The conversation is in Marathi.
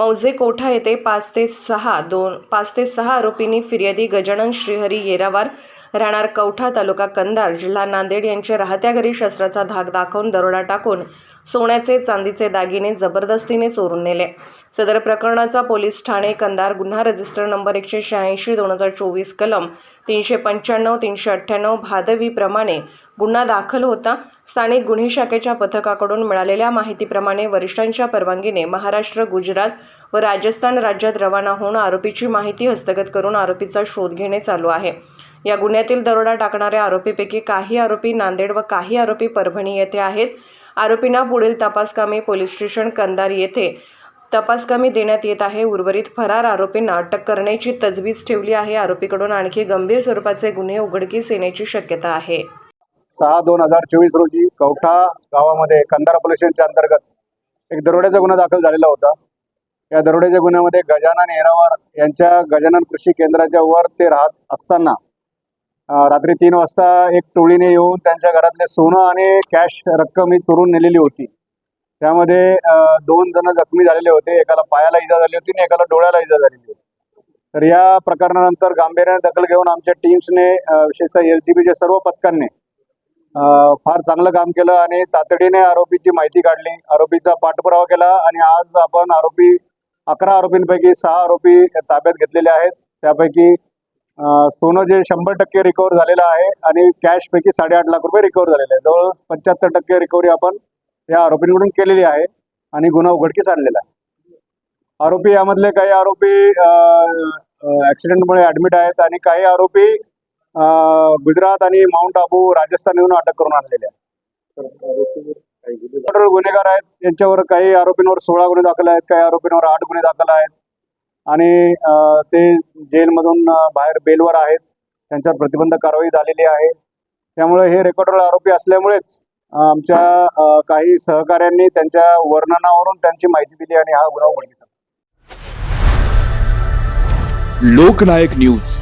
मौजे कोठा येथे पाच ते सहा दोन पाच ते सहा आरोपींनी फिर्यादी गजानन श्रीहरी येरावार राहणार कवठा तालुका कंधार जिल्हा नांदेड यांच्या राहत्या घरी शस्त्राचा धाक दाखवून दरोडा टाकून सोन्याचे चांदीचे दागिने जबरदस्तीने चोरून नेले. सदर प्रकरणाचा पोलीस ठाणे कंदार गुन्हा रजिस्टर नंबर एकशे शहाऐंशी दोन हजार चोवीस कलम तीनशे पंच्याण्णव तीनशे अठ्ठ्याण्णव भादवीप्रमाणे गुन्हा दाखल होता. स्थानिक गुन्हे शाखेच्या पथकाकडून मिळालेल्या माहितीप्रमाणे वरिष्ठांच्या परवानगीने महाराष्ट्र गुजरात व राजस्थान राज्यात रवाना होऊन आरोपीची माहिती हस्तगत करून आरोपीचा शोध घेणे चालू आहे. या गुन्ह्यातील दरोडा टाकणाऱ्या आरोपीपैकी काही आरोपी नांदेड व काही आरोपी परभणी येथे आहेत. आरोपींना पुढील तपासकामी पोलीस स्टेशन कंधार येथे तपासकामी देण्यात येत आहे. उर्वरित फरार आरोपींना अटक करण्याची तजवीज ठेवली आहे. आरोपीकडून आणखी गंभीर स्वरूपाचे गुन्हे उघडकीस येण्याची शक्यता आहे. सहा दोन हजार चोवीस रोजी कवठा गावामध्ये कंदार पोलीस अंतर्गत एक दरोड्याचा गुन्हा दाखल झालेला होता. या दरोड्याच्या गुन्ह्यामध्ये गजानन येरावार यांच्या गजानन कृषी केंद्राच्या वर ते राहत असताना रात्री तीन वाजता एक टोळीने येऊन त्यांच्या घरातले सोनं आणि कॅश रक्कम ही चोरून नेलेली होती. त्यामध्ये दोन जण जखमी झालेले होते. एकाला पायाला इजा झाली होती आणि एकाला डोळ्याला इजा झालेली होती. तर या प्रकरणानंतर गांभीर्याने दखल घेऊन आमच्या टीम्सने विशेषतः एल सी बीच्या सर्व पथकांनी फार चांगलं काम केलं आणि तातडीने आरोपीची माहिती काढली. आरोपीचा पाठपुरावा केला आणि आज आपण आरोपी अकरा आरोपींपैकी सहा आरोपी ताब्यात घेतलेले आहेत. त्यापैकी सोनं जे शंभर टक्के रिकवर झालेलं आहे आणि कॅश पैकी साडेआठ लाख रुपये रिकवर झालेले आहे जवळपास पंच्याहत्तर टक्के रिकव्हरी आपण या आरोपींकडून केलेली आहे आणि गुन्हा उघडकीस आणलेला आहे. आरोपी यामधले काही आरोपी ॲक्सिडेंटमुळे ऍडमिट आहेत आणि काही आरोपी गुजरात आणि माउंट आबू राजस्थान येऊन अटक करून आणलेले आहेत. गुन्हेगार आहेत. यांच्यावर काही आरोपींवर सोळा गुन्हे दाखल आहेत काही आरोपींवर आठ गुन्हे दाखल आहेत. आणि ते जेलमधून बाहेर बेलवर आहेत. त्यांच्यावर प्रतिबंध कारवाई झालेली आहे. त्यामुळे हे रेकॉर्डर आरोपी असल्यामुळेच आमच्या काही सहकाऱ्यांनी त्यांच्या वर्णनावरून त्यांची माहिती दिली आणि हा गुन्हा उघडकीस लोकनायक न्यूज.